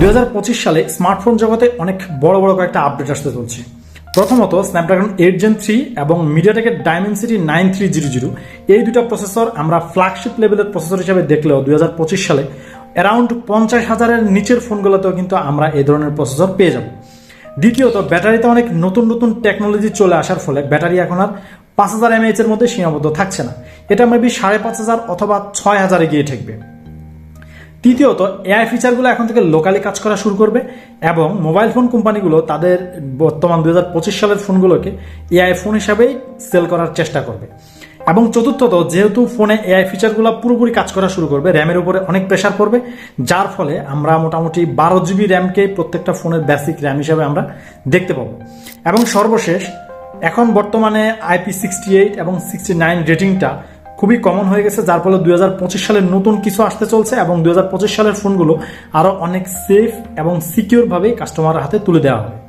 দুই হাজার পঁচিশ সালে স্মার্টফোন জগতে অনেক বড় বড় কয়েকটা আপডেট আসতে চলছে। প্রথমত স্ন্যাপড্রাগন এইট জেন থ্রি এবং মিডিয়াটেকের Dimensity nine three zero zero এই দুটো প্রসেসর আমরা ফ্ল্যাগশিপ লেভেলের প্রসেসর হিসেবে দেখলেও দু হাজার পঁচিশ সালে অ্যারাউন্ড পঞ্চাশ হাজারের নিচের ফোনগুলোতেও কিন্তু আমরা এই ধরনের প্রসেসর পেয়ে যাব। দ্বিতীয়ত, ব্যাটারিতে অনেক নতুন নতুন টেকনোলজি চলে আসার ফলে ব্যাটারি এখন আর পাঁচ হাজার এমএএচ এর মধ্যে সীমাবদ্ধ থাকছে না। এটা মেবি সাড়ে পাঁচ হাজার অথবা ছয় হাজারে গিয়ে ঠেকবে। তৃতীয়ত, এআই ফিচারগুলো এখন থেকে লোকালি কাজ করা শুরু করবে এবং মোবাইল ফোন কোম্পানিগুলো তাদের বর্তমান দু হাজার পঁচিশ সালের ফোনগুলোকে এআই ফোন হিসাবেই সেল করার চেষ্টা করবে। এবং চতুর্থত, যেহেতু ফোনে এআই ফিচারগুলো পুরোপুরি কাজ করা শুরু করবে র্যামের উপরে অনেক প্রেশার পড়বে, যার ফলে আমরা মোটামুটি বারো জিবি র্যামকে প্রত্যেকটা ফোনের বেসিক র্যাম হিসাবে আমরা দেখতে পাবো। এবং সর্বশেষ, এখন বর্তমানে আইপি সিক্সটি এইট এবং সিক্সটি নাইন রেটিংটা খুবই কমন হয়ে গেছে, যার ফলে দুই হাজার পঁচিশ সালের নতুন কিছু আসতে চলছে এবং দু হাজার পঁচিশ সালের ফোনগুলো আরও অনেক সেফ এবং সিকিউরভাবে কাস্টমারের হাতে তুলে দেওয়া হবে।